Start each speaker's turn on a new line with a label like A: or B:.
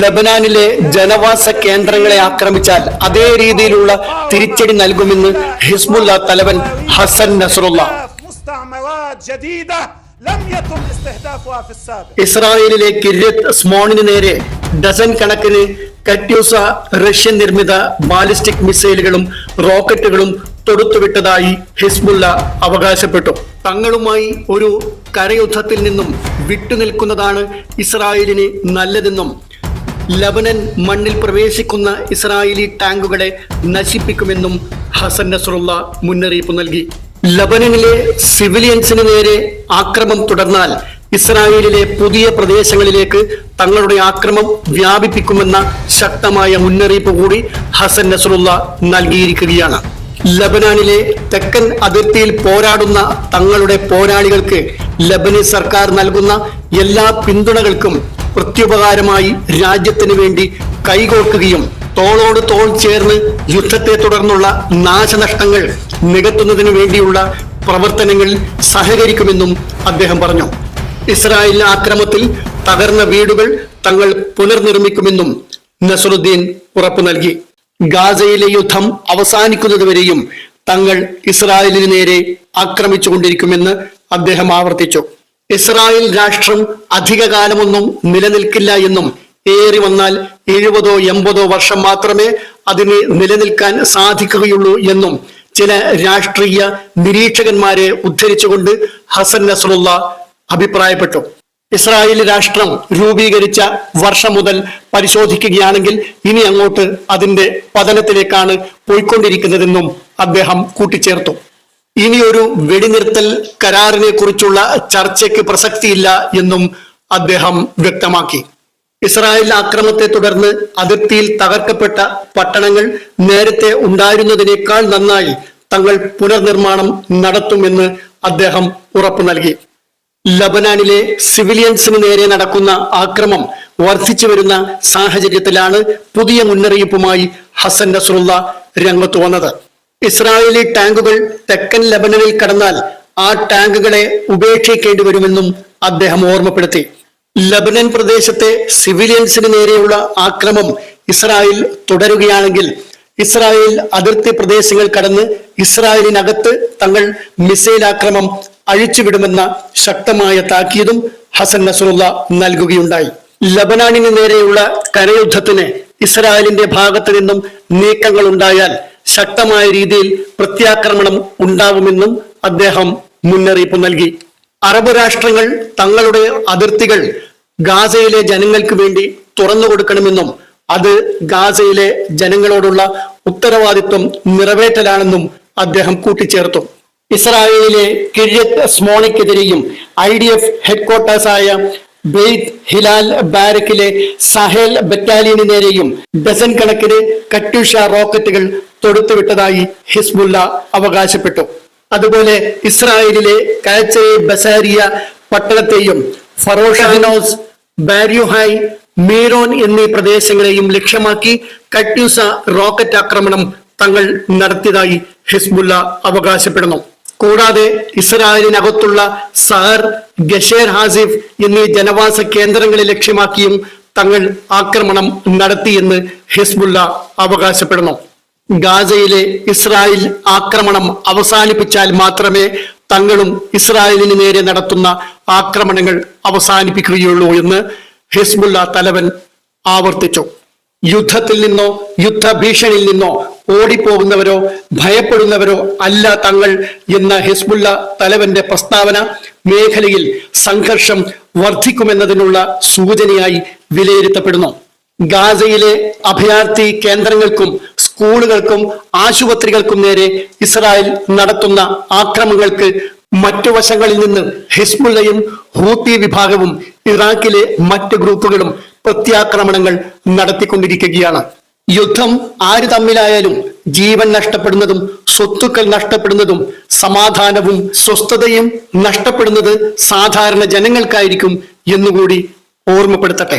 A: ലബനാനിലെ ജനവാസ കേന്ദ്രങ്ങളെ ആക്രമിച്ചാൽ അതേ രീതിയിലുള്ള തിരിച്ചടി നൽകുമെന്ന് ഹിസ്ബുല്ല തലവൻ ഹസൻ
B: നസറുല്ല
A: ഇസ്രായേലിലെ കിര്യത്ത് സ്മോണിന് നേരെ ഡസൻ കണക്കിന് കറ്റ്യൂസ റഷ്യൻ നിർമ്മിത ബാലിസ്റ്റിക് മിസൈലുകളും റോക്കറ്റുകളും തൊടുത്തുവിട്ടതായി ഹിസ്ബുല്ല അവകാശപ്പെട്ടു. തങ്ങളുമായി ഒരു കരയുദ്ധത്തിൽ നിന്നും വിട്ടുനിൽക്കുന്നതാണ് ഇസ്രായേലിന് നല്ലതെന്നും ലബനൻ മണ്ണിൽ പ്രവേശിക്കുന്ന ഇസ്രായേലി ടാങ്കുകളെ നശിപ്പിക്കുമെന്നും ഹസൻ നസറുള്ള മുന്നറിയിപ്പ് നൽകി. ലബനനിലെ സിവിലിയൻസിന് നേരെ ആക്രമം തുടർന്നാൽ ഇസ്രായേലിലെ പുതിയ പ്രദേശങ്ങളിലേക്ക് തങ്ങളുടെ ആക്രമം വ്യാപിപ്പിക്കുമെന്ന ശക്തമായ മുന്നറിയിപ്പ് കൂടി ഹസൻ നസറുള്ള നൽകിയിരിക്കുകയാണ്. ലബനാനിലെ തെക്കൻ അതിർത്തിയിൽ പോരാടുന്ന തങ്ങളുടെ പോരാളികൾക്ക് ലബനീസ് സർക്കാർ നൽകുന്ന എല്ലാ പിന്തുണകൾക്കും പ്രത്യുപകാരമായി രാജ്യത്തിന് വേണ്ടി കൈകോർക്കുകയും തോളോട് തോൾ ചേർന്ന് യുദ്ധത്തെ തുടർന്നുള്ള നാശനഷ്ടങ്ങൾ നികത്തുന്നതിനു വേണ്ടിയുള്ള പ്രവർത്തനങ്ങളിൽ സഹകരിക്കുമെന്നും അദ്ദേഹം പറഞ്ഞു. ഇസ്രായേൽ ആക്രമത്തിൽ തകർന്ന വീടുകൾ തങ്ങൾ പുനർനിർമ്മിക്കുമെന്നും നസറുദ്ദീൻ ഉറപ്പു നൽകി. ഗാസയിലെ യുദ്ധം അവസാനിക്കുന്നതുവരെയും തങ്ങൾ ഇസ്രായേലിന് നേരെ ആക്രമിച്ചുകൊണ്ടിരിക്കുമെന്ന് അദ്ദേഹം ആവർത്തിച്ചു. ഇസ്രായേൽ രാഷ്ട്രം അധികകാലമൊന്നും നിലനിൽക്കില്ല എന്നും ഏറി വന്നാൽ എഴുപതോ എൺപതോ വർഷം മാത്രമേ അതിന് നിലനിൽക്കാൻ സാധിക്കുകയുള്ളൂ എന്നും ചില രാഷ്ട്രീയ നിരീക്ഷകന്മാരെ ഉദ്ധരിച്ചുകൊണ്ട് ഹസൻ നസറുള്ള അഭിപ്രായപ്പെട്ടു. ഇസ്രായേൽ രാഷ്ട്രം രൂപീകരിച്ച വർഷം മുതൽ പരിശോധിക്കുകയാണെങ്കിൽ ഇനി അങ്ങോട്ട് അതിന്റെ പതനത്തിലേക്കാണ് പോയിക്കൊണ്ടിരിക്കുന്നതെന്നും അദ്ദേഹം കൂട്ടിച്ചേർത്തു. ഇനി ഒരു വെടിനിർത്തൽ കരാറിനെ കുറിച്ചുള്ള ചർച്ചയ്ക്ക് പ്രസക്തിയില്ല എന്നും അദ്ദേഹം വ്യക്തമാക്കി. ഇസ്രായേൽ ആക്രമത്തെ തുടർന്ന് അതിർത്തിയിൽ തകർക്കപ്പെട്ട പട്ടണങ്ങൾ നേരത്തെ ഉണ്ടായിരുന്നതിനേക്കാൾ നന്നായി തങ്ങൾ പുനർനിർമ്മാണം നടത്തുമെന്ന് അദ്ദേഹം ഉറപ്പു നൽകി. ലബനാനിലെ സിവിലിയൻസിന് നേരെ നടക്കുന്ന ആക്രമം വർദ്ധിച്ചു വരുന്ന സാഹചര്യത്തിലാണ് പുതിയ മുന്നറിയിപ്പുമായി ഹസൻ നസറുള്ള രംഗത്ത് വന്നത്. ഇസ്രായേലി ടാങ്കുകൾ തെക്കൻ ലബനനിൽ കടന്നാൽ ആ ടാങ്കുകളെ ഉപേക്ഷിക്കേണ്ടി വരുമെന്നും അദ്ദേഹം ഓർമ്മപ്പെടുത്തി. ലബനൻ പ്രദേശത്തെ സിവിലിയൻസിന് നേരെയുള്ള ആക്രമം ഇസ്രായേൽ തുടരുകയാണെങ്കിൽ ഇസ്രായേൽ അതിർത്തി പ്രദേശങ്ങൾ കടന്ന് ഇസ്രായേലിനകത്ത് തങ്ങൾ മിസൈൽ ആക്രമം അഴിച്ചുവിടുമെന്ന ശക്തമായ താക്കീതും ഹസൻ നസറുള്ള നൽകുകയുണ്ടായി. ലബനാനിന് നേരെയുള്ള കരയുദ്ധത്തിന് ഇസ്രായേലിന്റെ ഭാഗത്തു നിന്നും നീക്കങ്ങൾ ഉണ്ടായാൽ ശക്തമായ രീതിയിൽ പ്രത്യാക്രമണം ഉണ്ടാവുമെന്നും അദ്ദേഹം മുന്നറിയിപ്പ് നൽകി. അറബ് രാഷ്ട്രങ്ങൾ തങ്ങളുടെ അതിർത്തികൾ ഗാസയിലെ ജനങ്ങൾക്ക് വേണ്ടി തുറന്നു കൊടുക്കണമെന്നും അത് ഗാസയിലെ ജനങ്ങളോടുള്ള ഉത്തരവാദിത്വം നിറവേറ്റലാണെന്നും അദ്ദേഹം കൂട്ടിച്ചേർത്തു. ഇസ്രായേലിലെ കിര്യത്ത് സ്മോണിക്കെതിരെയും ഐ ഡി എഫ് ഹെഡ്ക്വാർട്ടേഴ്സായ ബെയ്ത്ത് ഹിലാൽ ബാരക്കിലെ സഹേൽ ബറ്റാലിയന് നേരെയും ഡസൻ കണക്കിന് കറ്റ്യൂഷ റോക്കറ്റുകൾ തൊടുത്തുവിട്ടതായി ഹിസ്ബുല്ല അവകാശപ്പെട്ടു. അതുപോലെ ഇസ്രായേലിലെ കാച്ചയെ ബസാരിയ പട്ടണത്തെയും ഫറോഷാനോസ് ബാര്യുഹായ് മീറോൻ എന്നീ പ്രദേശങ്ങളെയും ലക്ഷ്യമാക്കി കറ്റ്യൂസ റോക്കറ്റ് ആക്രമണം തങ്ങൾ നടത്തിയതായി ഹിസ്ബുല്ല അവകാശപ്പെടുന്നു. കൂടാതെ ഇസ്രായേലിനകത്തുള്ള സഹർ ഗഷേർ ഹാസിഫ് എന്നീ ജനവാസ കേന്ദ്രങ്ങളെ ലക്ഷ്യമാക്കിയും തങ്ങൾ ആക്രമണം നടത്തിയെന്ന് ഹിസ്ബുല്ല അവകാശപ്പെടുന്നു. ഗാസയിലെ ഇസ്രായേൽ ആക്രമണം അവസാനിപ്പിച്ചാൽ മാത്രമേ തങ്ങളും ഇസ്രായേലിന് നേരെ നടത്തുന്ന ആക്രമണങ്ങൾ അവസാനിപ്പിക്കുകയുള്ളൂ എന്ന് ഹിസ്ബുല്ല തലവൻ ആവർത്തിച്ചു. യുദ്ധത്തിൽ നിന്നോ യുദ്ധഭീഷണിയിൽ നിന്നോ ഓടിപ്പോകുന്നവരോ ഭയപ്പെടുന്നവരോ അല്ല തങ്ങൾ എന്ന ഹിസ്ബുല്ല തലവന്റെ പ്രസ്താവന മേഖലയിൽ സംഘർഷം വർദ്ധിക്കുമെന്നതിനുള്ള സൂചനയായി വിലയിരുത്തപ്പെടുന്നു. ഗാസയിലെ അഭയാർത്ഥി കേന്ദ്രങ്ങൾക്കും സ്കൂളുകൾക്കും ആശുപത്രികൾക്കും നേരെ ഇസ്രായേൽ നടത്തുന്ന ആക്രമണങ്ങൾക്ക് മറ്റു വശങ്ങളിൽ നിന്ന് ഹിസ്ബുള്ളയും ഹൂത്തി വിഭാഗവും ഇറാഖിലെ മറ്റ് ഗ്രൂപ്പുകളും പ്രത്യാക്രമണങ്ങൾ നടത്തിക്കൊണ്ടിരിക്കുകയാണ്. യുദ്ധം ആര് തമ്മിലായാലും ജീവൻ നഷ്ടപ്പെടുന്നതും സ്വത്തുക്കൾ നഷ്ടപ്പെടുന്നതും സമാധാനവും സ്വസ്ഥതയും നഷ്ടപ്പെടുന്നത് സാധാരണ ജനങ്ങൾക്കായിരിക്കും എന്നുകൂടി ഓർമ്മപ്പെടുത്തട്ടെ.